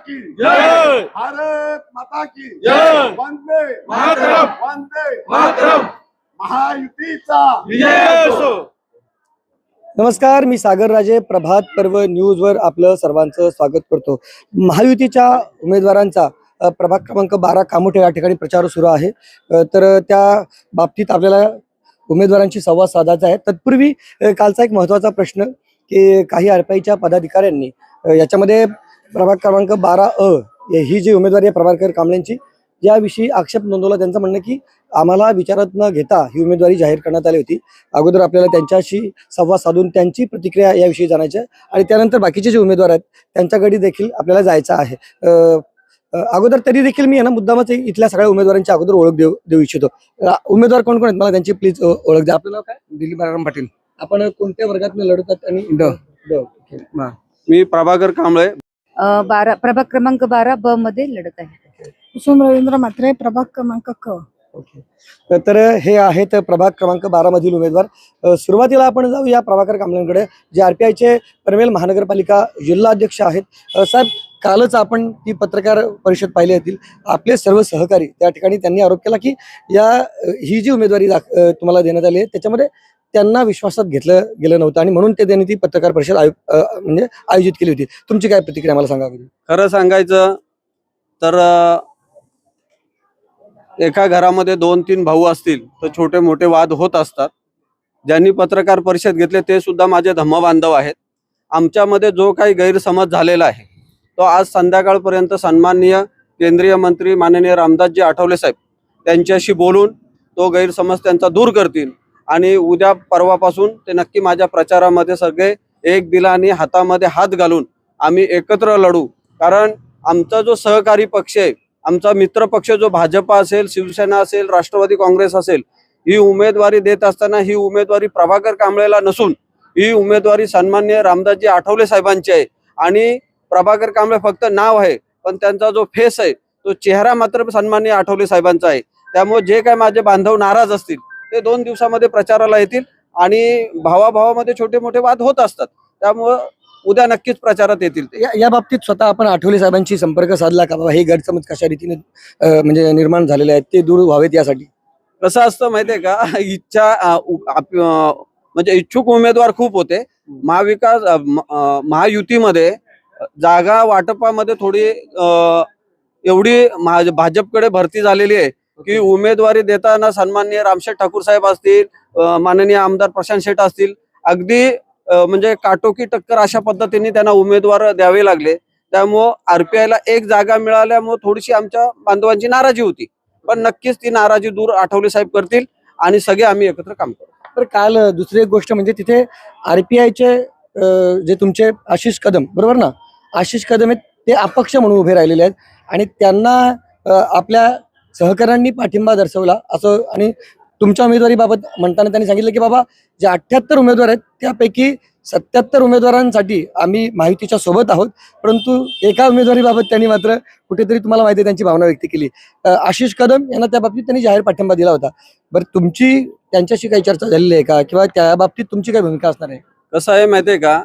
की जय भारत माता की जय वंदे मातरम. वंदे मातरम महायुतीचा विजय असो. नमस्कार मी सागर राजे प्रभात पर्व न्यूजवर आपलं सर्वांचं स्वागत करतो. महायुतीच्या उमेदवारांचा प्रभाग क्रमांक बारा कामोठे या ठिकाणी प्रचार सुरू आहे. तर त्या बाबतीत आपल्याला उमेदवारांशी संवाद साधायचा आहे. तत्पूर्वी कालचा एक महत्त्वाचा प्रश्न की काही आरपीआयच्या पदाधिकाऱ्यांनी याच्यामध्ये प्रभाग क्रमांक बारा अ ही जी उमेदवारी आहे प्रभाकर कांबळेंची याविषयी आक्षेप नोंदवला त्यांचं म्हणणं की आम्हाला विचारात न घेता ही उमेदवारी जाहीर करण्यात आली होती. अगोदर आपल्याला त्यांच्याशी संवाद साधून त्यांची प्रतिक्रिया याविषयी जाणायची आहे आणि त्यानंतर बाकीचे जे उमेदवार आहेत त्यांच्याकडे देखील आपल्याला जायचं आहे. अगोदर तरी देखील मी आहे ना मुद्दामच इथल्या सगळ्या उमेदवारांची अगोदर ओळख देऊ देऊ इच्छितो. उमेदवार कोण कोण आहेत? मला त्यांची प्लीज ओळख द्या. आपलं नाव काय? दिलीप बाळाराम पाटील. आपण कोणत्या वर्गात लढतात आणि ड. ड, ओके. मी प्रभाकर कांबळे बारा प्रभाग क्रमांक बारा ब मध्ये लढत आहे. कुसुम रवींद्र म्हात्रे प्रभाग क्रमांक क. ओके. तर- हे आहेत प्रभाग क्रमांक बारा मधील उमेदवार. सुरुवातीला आपण जाऊ या प्रभाकर कांबळेंकडे जे आरपीआयचे पनवेल महानगरपालिका जिल्हा अध्यक्ष आहेत साहेब कालच आपण ती पत्रकार परिषद पाहिली होती. आपले सर्व सहकारी त्या ठिकाणी त्यांनी आरोप केला की या ही जी उमेदवारी तुम्हाला देण्यात आली आहे त्याच्यामध्ये त्यांना विश्वासात घेतलं गेलं नव्हतं आणि म्हणून ते त्यांनी ती पत्रकार परिषद म्हणजे आयोजित केली होती. तुमची काय प्रतिक्रिया मला सांगा खरं सांगायचं तर एका घरामध्ये दोन तीन भाऊ असतील तर छोटे मोठे वाद होत असतात. ज्यांनी पत्रकार परिषद घेतले ते सुद्धा माझे धम्म बांधव आहेत. आमच्यामध्ये जो काही गैरसमज झालेला आहे तो आज संध्याकाळपर्यंत सन्माननीय केंद्रीय मंत्री माननीय रामदासजी आठवले साहेब त्यांच्याशी बोलून तो गैरसमज त्यांचा दूर करतील. आणि उद्या परवापासून ते नक्की माझ्या प्रचारामध्ये सगळे एक दिलाने हातामध्ये हात घालून आम्ही एकत्र लढू. कारण आमचा जो सहकारी पक्ष आहे आमचा मित्र पक्ष जो भाजपा असेल शिवसेना असेल राष्ट्रवादी काँग्रेस असेल ही उमेदवारी देत असताना ही उमेदवारी प्रभाकर कांबळेला नसून ही उमेदवारी सन्मान्य रामदासजी आठवले साहेबांची आहे. आणि प्रभाकर कांबळे फक्त नाव आहे पण त्यांचा जो फेस आहे तो चेहरा मात्र सन्मान्य आठवले साहेबांचा आहे. त्यामुळे जे काय माझे बांधव नाराज असतील ते दोन दिवसामध्ये प्रचाराला येतील आणि भावाभावामध्ये छोटे मोठे वाद होत असतात. त्यामुळं उद्या नक्कीच प्रचारात येतील ते. या या बाबतीत स्वतः आपण आठवले साहेबांशी संपर्क साधला का बाबा? हे गैरसमज कशा रीतीने म्हणजे निर्माण झालेले आहेत ते दूर व्हावेत यासाठी. कसं असतं माहितीये का? इच्छा म्हणजे इच्छुक उमेदवार खूप होते. महाविकास महायुतीमध्ये जागा वाटपामध्ये थोडी एवढी भाजपकडे भरती झालेली आहे की उमेदवारी देताना सन्माननीय रामशेठ ठाकूर साहेब असतील माननीय आमदार प्रशांत शेठ असतील अगदी म्हणजे काटोकी टक्कर अशा पद्धतीने त्यांना उमेदवार द्यावे लागले. त्यामुळं आरपीआयला एक जागा मिळाल्यामुळे थोडीशी आमच्या बांधवांची नाराजी होती. पण नक्कीच ती नाराजी दूर आठवले साहेब करतील आणि सगळे आम्ही एकत्र काम करू. तर काल दुसरी एक गोष्ट म्हणजे तिथे आरपीआयचे जे तुमचे आशिष कदम बरोबर ना? आशिष कदम आहेत ते अपक्ष म्हणून उभे राहिलेले आहेत आणि त्यांना आपल्या सहकाऱ्यांनी पाठिंबा दर्शवला. असं आणि तुमच्या उमेदवारीबाबत म्हणताना त्यांनी सांगितलं की बाबा जे अठ्ठ्याहत्तर उमेदवार आहेत त्यापैकी सत्याहत्तर उमेदवारांसाठी आम्ही माहितीच्या सोबत आहोत. परंतु एका उमेदवारीबाबत त्यांनी मात्र कुठेतरी तुम्हाला माहिती आहे त्यांची भावना व्यक्त केली. आशिष कदम यांना त्या बाबतीत त्यांनी जाहीर पाठिंबा दिला होता. बरं तुमची त्यांच्याशी काही चर्चा झालेली आहे का? किंवा त्या बाबतीत तुमची काय भूमिका असणार आहे? कसं आहे माहितीये का?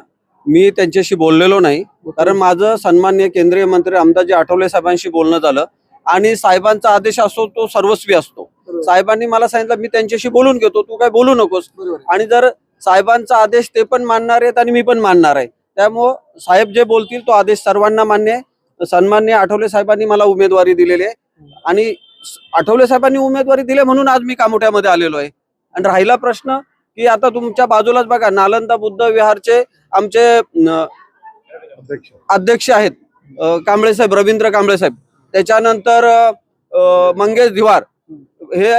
मी त्यांच्याशी बोललेलो नाही. कारण माझं सन्मान्य केंद्रीय मंत्री रामदासजी आठवले साहेबांशी बोलणं झालं. आणि साहेबांचा आदेश असतो तो सर्वस्वी असतो. साहेबांनी मला सांगितलं मी त्यांच्याशी बोलून घेतो तू काय बोलू नकोस. आणि जर साहेबांचा आदेश ते पण मानणार आहेत आणि मी पण मानणार आहे. त्यामुळं साहेब जे बोलतील तो आदेश सर्वांना मान्य आहे. सन्मान्य आठवले साहेबांनी मला उमेदवारी दिलेली आहे. आणि आठवले साहेबांनी उमेदवारी दिली म्हणून आज मी कामोठ्यामध्ये आलेलो आहे. आणि राहिला प्रश्न की आता तुमच्या बाजूलाच बघा नालंदा बुद्ध विहारचे आमचे अध्यक्ष. आहेत. कांबळे साहेब रवींद्र कांबळे साहेब. त्याच्यानंतर मंगेश दिवार हे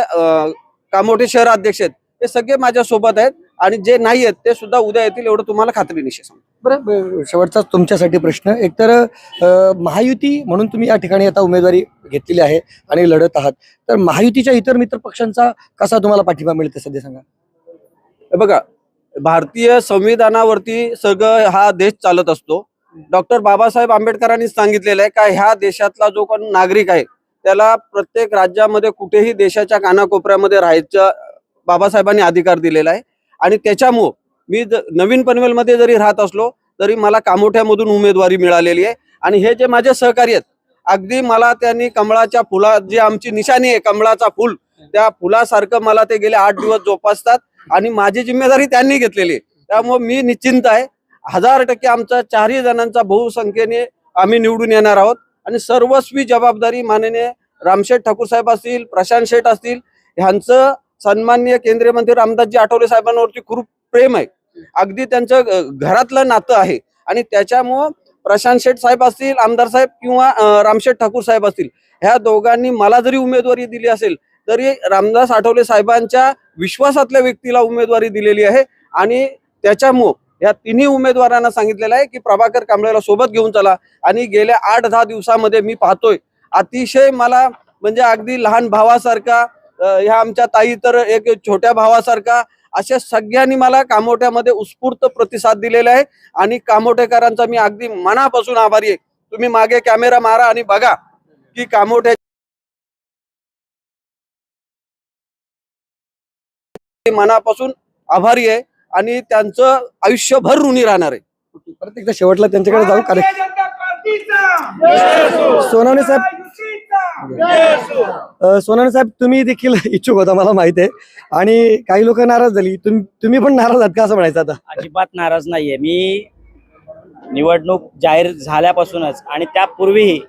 कामोठे शहर अध्यक्ष आहेत. हे सगळे माझ्या सोबत आहेत आणि जे नाही आहेत ते सुद्धा उद्या येतील एवढं तुम्हाला खात्रीनिशी सांगतो. बरं शेवटचा तुमच्यासाठी प्रश्न. एकतर महायुती म्हणून तुम्ही या ठिकाणी आता उमेदवारी घेतलेली आहे आणि लढत आहात. तर महायुतीच्या इतर मित्र पक्षांचा कसा तुम्हाला पाठिंबा मिळते सध्या सांगा. बघा भारतीय संविधानावरती सगळं हा देश चालत असतो. डॉक्टर बाबासाहेब आंबेडकरांनी सांगितलेलं आहे का ह्या देशातला जो कोण नागरिक आहे त्याला प्रत्येक राज्यामध्ये कुठेही देशाच्या कानाकोपऱ्यामध्ये राहायचं बाबासाहेबांनी अधिकार दिलेला आहे. आणि त्याच्यामुळं मी ज- नवीन पनवेलमध्ये जरी राहत असलो तरी मला कामोठ्यामधून उमेदवारी मिळालेली आहे. आणि हे जे माझे सहकारी आहेत अगदी मला त्यांनी कमळाच्या फुला जी आमची निशाणी आहे कमळाचा फुल त्या फुलासारखं मला ते गेले आठ दिवस जोपासतात. आणि माझी जिम्मेदारी त्यांनी घेतलेली आहे. त्यामुळे मी निश्चिंत आहे. हजार टक्के आमचा चारही जणांचा बहुसंख्येने आम्ही निवडून येणार आहोत. आणि सर्वस्वी जबाबदारी माननीय रामशेठ ठाकूर साहेब असतील प्रशांत शेठ असतील ह्यांचं सन्माननीय केंद्रीय मंत्री रामदासजी आठवले साहेबांवरती खूप प्रेम आहे. अगदी त्यांचं घरातलं नातं आहे. आणि त्याच्यामुळं प्रशांत शेठ साहेब असतील आमदार साहेब किंवा रामशेठ ठाकूर साहेब असतील ह्या दोघांनी मला जरी उमेदवारी दिली असेल तरी रामदास आठवले साहेबांच्या विश्वासातल्या व्यक्तीला उमेदवारी दिलेली आहे. आणि त्याच्यामुळं या तिन्ही उमेदवारांना सांगितलेलं आहे की प्रभाकर कांबळेला सोबत घेऊन चला. आणि गेल्या आठ दहा दिवसामध्ये मी पाहतोय अतिशय मला म्हणजे अगदी लहान भावासारखा ह्या आमच्या ताई तर एक छोट्या भावासारखा अशा सगळ्यांनी मला कामोट्यामध्ये उत्स्फूर्त प्रतिसाद दिलेला आहे. आणि कामोटेकरांचा मी अगदी मनापासून आभारी आहे. तुम्ही मागे कॅमेरा मारा आणि बघा की कामोठ्या मनापासून आभारी आहे. आणि त्यांचं आयुष्यभर ऋणी राहणार आहे. परत एकदा शेवटला त्यांच्याकडे जाऊ कार्य सोनवणे साहेब सोनवणे साहेब तुम्ही देखील इच्छुक होता मला माहीत आहे. आणि काही लोक नाराज झाली. तुम्ही तुम्ही पण नाराज आहात का असं म्हणायचं आता? अजिबात नाराज नाहीये. मी निवडणूक जाहीर झाल्यापासूनच आणि त्यापूर्वीही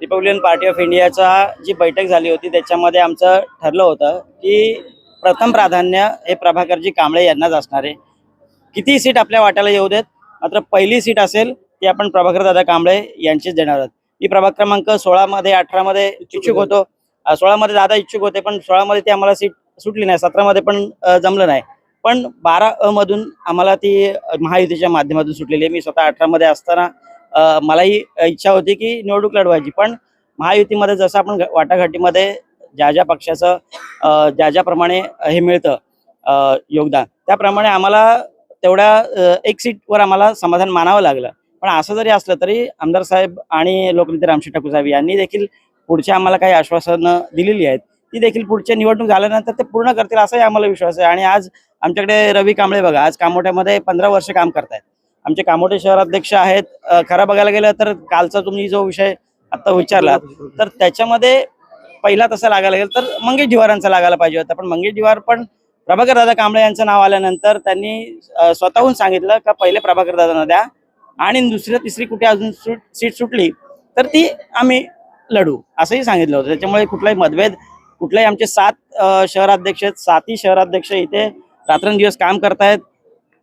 रिपब्लिकन पार्टी ऑफ इंडियाचा जी बैठक झाली होती त्याच्यामध्ये आमचं ठरलं होतं की प्रथम प्राधान्य हे प्रभाकरजी कांबळे यांनाच असणार आहे. किती सीट आपल्या वाट्याला येऊ देत? मात्र पहिली सीट असेल ती आपण प्रभाकर दादा कांबळे यांचीच देणार आहोत. मी प्रभाग क्रमांक सोळामध्ये अठरामध्ये इच्छुक होतो. सोळामध्ये दादा इच्छुक होते पण सोळामध्ये ती आम्हाला सीट सुटली नाही. सतरामध्ये पण जमलं नाही. पण बारा अ मधून आम्हाला ती महायुतीच्या माध्यमातून सुटलेली आहे. मी स्वतः अठरामध्ये असताना मलाही इच्छा होती की निवडणूक लढवायची. पण महायुतीमध्ये जसं आपण वाटाघाटीमध्ये ज्या ज्या पक्षाचं ज्या ज्याप्रमाणे हे मिळतं योगदान. त्याप्रमाणे आम्हाला तेवढ्या एक सीटवर आम्हाला समाधान मानावं लागलं. पण असं जरी असलं तरी आमदार साहेब आणि लोकनेते रामशेठ ठाकूर साहेब यांनी देखील पुढच्या आम्हाला काही आश्वासनं दिलेली आहेत. ती देखील पुढच्या निवडणूक झाल्यानंतर ते पूर्ण करतील असाही आम्हाला विश्वास आहे. आणि आज आमच्याकडे रवी कांबळे बघा आज कामोठ्यामध्ये पंधरा वर्ष काम करतायत. आमचे कामोटे शहराध्यक्ष आहेत. खरं बघायला गेलं तर कालचा तुम्ही जो विषय आता विचारला तर त्याच्यामध्ये पहिला तसा लागायला गेला तर मंगेश जिवारांचा लागायला पाहिजे होता. पण मंगेश जिवार पण प्रभाकर दादा कांबळे यांचं नाव आल्यानंतर त्यांनी स्वतःहून सांगितलं का पहिले प्रभाकर दादांना द्या. आणि दुसरी तिसरी कुठे अजून सुट सीट सुटली तर ती आम्ही लढू असंही सांगितलं होतं. त्याच्यामुळे कुठलाही मतभेद कुठलाही आमचे सात शहराध्यक्ष आहेत. सातही शहराध्यक्ष इथे रात्रंदिवस काम करतायत.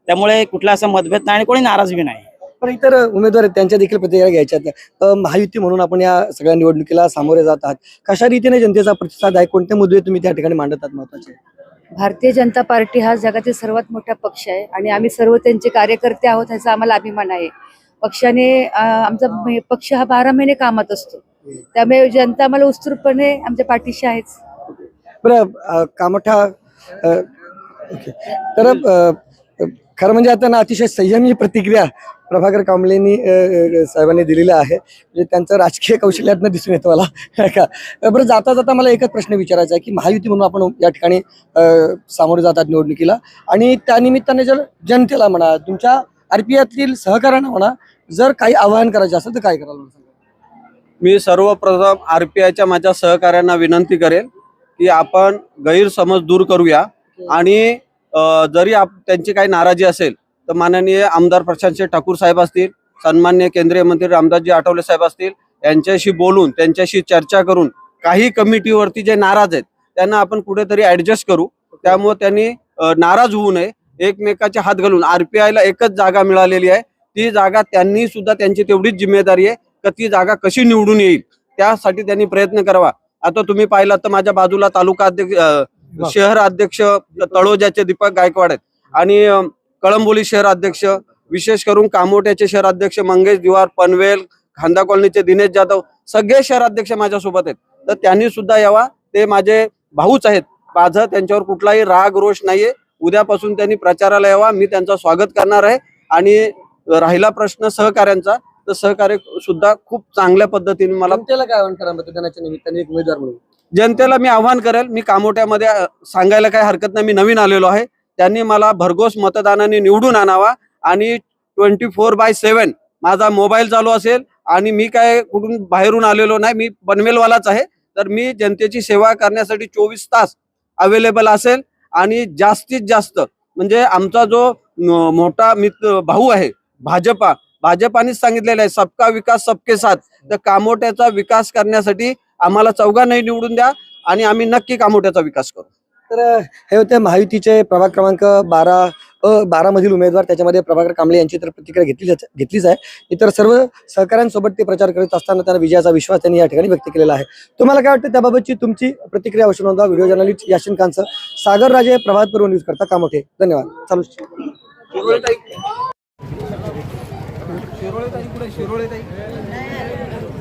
त्यामुळे कुठला असा मतभेद नाही आणि कोणी नाराज बी नाही. पण इतर उमेदवार आहेत त्यांच्या देखील प्रतिक्रिया घ्यायच्या महायुती म्हणून आपण या सगळ्या निवडणुकीला सामोरे जात आहात. कशा रीतीने जनतेचा प्रतिसाद आहे? कोणते मुद्दे तुम्ही त्या ठिकाणी मांडत आहात महत्त्वाचे भारतीय जनता पार्टी हा जगातील सर्वात मोठा पक्ष आहे आणि आम्ही सर्व त्यांचे कार्यकर्ते आहोत ह्याचा आम्हाला अभिमान आहे. पक्षाने आमचा पक्ष हा बारा महिने कामात असतो. त्यामुळे जनता आम्हाला उत्स्फूर्तपणे आमच्या पाठीशी आहेच. बरं कामठा तर खरं म्हणजे आता ना अतिशय संयमी प्रतिक्रिया प्रभाकर कांबळेंनी साहेबांनी दिलेली आहे. म्हणजे त्यांचं राजकीय कौशल्यातनं दिसून येतं मला. का? बरं जाता जाता मला एकच प्रश्न विचारायचा आहे की महायुती म्हणून आपण या ठिकाणी सामोरे जातात निवडणुकीला. आणि त्यानिमित्ताने जर जनतेला म्हणा तुमच्या आरपीआतील सहकार्यांना म्हणा जर काही आवाहन करायचं असेल तर काय करायला. मी सर्वप्रथम आर पी आयच्या माझ्या सहकाऱ्यांना विनंती करेन की आपण गैरसमज दूर करूया. आणि जरी आप त्यांची काही नाराजी असेल तर माननीय आमदार प्रशांतसिंह ठाकूर साहेब असतील सन्मान्य केंद्रीय मंत्री रामदासजी आठवले साहेब असतील यांच्याशी बोलून त्यांच्याशी चर्चा करून काही कमिटीवरती जे नाराज आहेत त्यांना आपण कुठेतरी ऍडजस्ट करू. त्यामुळे त्यांनी नाराज होऊ नये एकमेकाचे हात घालून. आरपीआयला एकच जागा मिळालेली आहे. ती जागा त्यांनी सुद्धा त्यांची तेवढीच जिम्मेदारी आहे का ती जागा कशी निवडून येईल त्यासाठी त्यांनी प्रयत्न करावा. आता तुम्ही पाहिलात तर माझ्या बाजूला तालुका अध्यक्ष शहर अध्यक्ष तळोजाचे दीपक गायकवाड आहेत. आणि कळंबोली शहर अध्यक्ष विशेष करून कामोट्याचे शहर अध्यक्ष मंगेश दिवार पनवेल खांदा कॉलनीचे दिनेश जाधव सगळे शहर अध्यक्ष माझ्यासोबत आहेत. तर त्यांनी सुद्धा यावा. ते माझे भाऊच आहेत. माझं त्यांच्यावर कुठलाही राग रोष नाहीये. उद्यापासून त्यांनी प्रचाराला यावा. मी त्यांचं स्वागत करणार आहे. आणि राहिला प्रश्न सहकार्यांचा तर सहकार्य सुद्धा खूप चांगल्या पद्धतीने मला जनतेला काय निमित्ताने एक उमेदवार म्हणून. जनतेला मी आव्हान करेल मी कामोट्यामध्ये सांगायला काही हरकत नाही मी नवीन आलेलो आहे. त्यांनी मला भरघोस मतदानाने निवडून आणावा आणि ट्वेंटी फोर बाय सेव्हन माझा मोबाईल चालू असेल आणि मी काय कुठून बाहेरून आलेलो नाही मी पनवेलवालाच आहे. तर मी जनतेची सेवा करण्यासाठी चोवीस तास अवेलेबल असेल आणि जास्तीत जास्त म्हणजे आमचा जो मोठा मित्र भाऊ आहे भाजपा भाजपानेच सांगितलेलं आहे सबका विकास सबके साथ. तर कामोट्याचा विकास करण्यासाठी आम्हाला चौघांनाही निवडून द्या आणि आम्ही नक्की कामोट्याचा विकास करू. तर हे होते महायुतीचे प्रभाग क्रमांक बारा अ बारा मधील उमेदवार. त्याच्यामध्ये प्रभाकर कांबळे यांची तर प्रतिक्रिया घेतलीच घेतलीच आहे. इतर सर्व सहकाऱ्यांसोबत ते प्रचार करत असताना त्यांना विजयाचा विश्वास त्यांनी या ठिकाणी व्यक्त केलेला आहे. तुम्हाला काय वाटतं त्याबाबतची तुमची प्रतिक्रिया अवश्य नोंदवा. व्हिडिओ जर्नलिस्ट याशिन खानचं. सागर राजे प्रभात पर्व न्यूज करता कामोठे. धन्यवाद. चालू